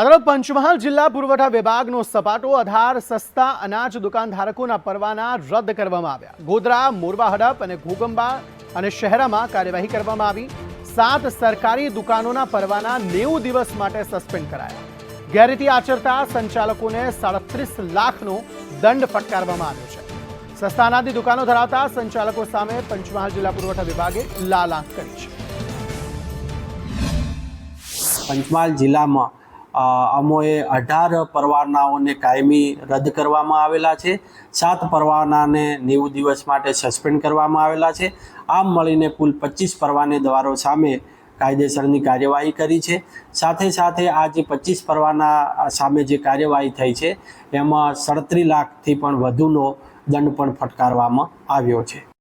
અદાલત પંચમહાલ જિલ્લા પુરવઠા વિભાગનો સપાટો આધાર સસ્તા અનાજ દુકાનધારકોના પરવાના રદ કરવામાં આવ્યા. ગોધરા, મોરવા હડપ અને ઘોગંબા અને શહેરામાં કાર્યવાહી કરવામાં આવી. સાત સરકારી દુકાનોના પરવાના નેવું દિવસ માટે સસ્પેન્ડ કરાયા. ગેરરીતિ આચરતા સંચાલકોને સાડત્રીસ લાખનો દંડ ફટકારવામાં આવ્યો છે. સસ્તા અનાજની દુકાનો ધરાવતા સંચાલકો સામે પંચમહાલ જિલ્લા પુરવઠા વિભાગે લાલ આંખ કરી છે. પંચમહાલ જિલ્લામાં અમોએ અઢાર પરવાનાઓને કાયમી રદ કરવામાં આવેલા છે. સાત પરવાનાને નેવું દિવસ માટે સસ્પેન્ડ કરવામાં આવેલા છે. આમ મળીને કુલ પચીસ પરવાનેદારો સામે કાયદેસરની કાર્યવાહી કરી છે. સાથે સાથે આ જે પચીસ પરવાના સામે જે કાર્યવાહી થઈ છે, એમાં સડત્રીસ લાખથી પણ વધુનો દંડ પણ ફટકારવામાં આવ્યો છે.